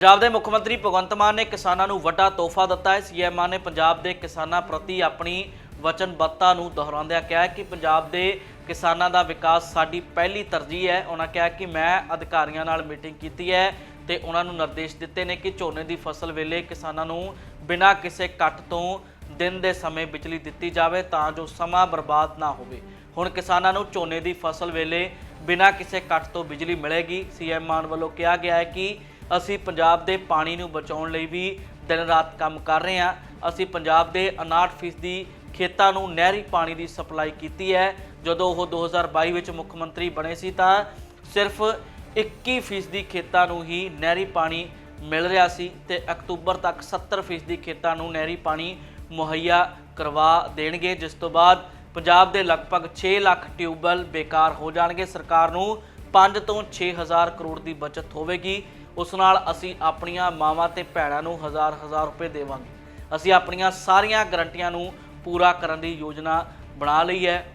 ਪੰਜਾਬ ਦੇ ਮੁੱਖ ਮੰਤਰੀ ਭਗਵੰਤ ਮਾਨ ਨੇ ਕਿਸਾਨਾਂ ਨੂੰ ਵੱਡਾ ਤੋਹਫਾ ਦਿੱਤਾ ਹੈ। ਸੀਐਮ ਮਾਨ ਨੇ ਪੰਜਾਬ ਦੇ ਕਿਸਾਨਾਂ ਪ੍ਰਤੀ ਆਪਣੀ ਵਚਨਬੱਧਤਾ ਨੂੰ ਦੁਹਰਾਉਂਦਿਆਂ ਕਿਹਾ ਕਿ ਪੰਜਾਬ ਦੇ ਕਿਸਾਨਾਂ ਦਾ ਵਿਕਾਸ ਸਾਡੀ ਪਹਿਲੀ ਤਰਜੀਹ ਹੈ। ਉਹਨਾਂ ਕਿਹਾ ਕਿ ਮੈਂ ਅਧਿਕਾਰੀਆਂ ਨਾਲ ਮੀਟਿੰਗ ਕੀਤੀ ਹੈ ਤੇ ਉਹਨਾਂ ਨੂੰ ਨਿਰਦੇਸ਼ ਦਿੱਤੇ ਨੇ ਕਿ ਝੋਨੇ ਦੀ ਫਸਲ ਵੇਲੇ ਕਿਸਾਨਾਂ ਨੂੰ ਬਿਨਾਂ ਕਿਸੇ ਕੱਟ ਤੋਂ ਦਿਨ ਦੇ ਸਮੇਂ ਬਿਜਲੀ ਦਿੱਤੀ ਜਾਵੇ ਤਾਂ ਜੋ ਸਮਾਂ ਬਰਬਾਦ ਨਾ ਹੋਵੇ। ਹੁਣ ਕਿਸਾਨਾਂ ਨੂੰ ਝੋਨੇ ਦੀ ਫਸਲ ਵੇਲੇ ਬਿਨਾਂ ਕਿਸੇ ਕੱਟ ਤੋਂ ਬਿਜਲੀ ਮਿਲੇਗੀ। ਸੀਐਮ ਮਾਨ ਵੱਲੋਂ ਕਿਹਾ ਗਿਆ ਹੈ ਕਿ ਅਸੀਂ ਪੰਜਾਬ ਦੇ ਪਾਣੀ ਨੂੰ ਬਚਾਉਣ ਲਈ ਵੀ ਦਿਨ ਰਾਤ ਕੰਮ ਕਰ ਰਹੇ ਹਾਂ। ਅਸੀਂ ਪੰਜਾਬ ਦੇ 59% ਖੇਤਾਂ ਨੂੰ ਨਹਿਰੀ ਪਾਣੀ ਦੀ ਸਪਲਾਈ ਕੀਤੀ ਹੈ। ਜਦੋਂ ਉਹ 2022 ਵਿੱਚ ਮੁੱਖ ਮੰਤਰੀ ਬਣੇ ਸੀ ਤਾਂ ਸਿਰਫ 21% ਖੇਤਾਂ ਨੂੰ ਹੀ ਨਹਿਰੀ ਪਾਣੀ ਮਿਲ ਰਿਹਾ ਸੀ ਤੇ ਅਕਤੂਬਰ ਤੱਕ 70% ਖੇਤਾਂ ਨੂੰ ਨਹਿਰੀ ਪਾਣੀ ਮੁਹੱਈਆ ਕਰਵਾ ਦੇਣਗੇ। ਜਿਸ ਤੋਂ ਬਾਅਦ ਪੰਜਾਬ ਦੇ ਲਗਭਗ 6 ਲੱਖ ਟਿਊਬਵੈੱਲ ਬੇਕਾਰ ਹੋ ਜਾਣਗੇ। ਸਰਕਾਰ ਨੂੰ 5 ਤੋਂ 6000 ਕਰੋੜ ਦੀ ਬਚਤ ਹੋਵੇਗੀ। ਉਸ ਨਾਲ ਅਸੀਂ ਆਪਣੀਆਂ ਮਾਵਾਂ ਤੇ ਭੈਣਾਂ ਨੂੰ ਹਜ਼ਾਰ ਹਜ਼ਾਰ ਰੁਪਏ ਦੇਵਾਂਗੇ। ਅਸੀਂ ਆਪਣੀਆਂ ਸਾਰੀਆਂ ਗਰੰਟੀਆਂ ਨੂੰ ਪੂਰਾ ਕਰਨ ਦੀ ਯੋਜਨਾ ਬਣਾ ਲਈ ਹੈ।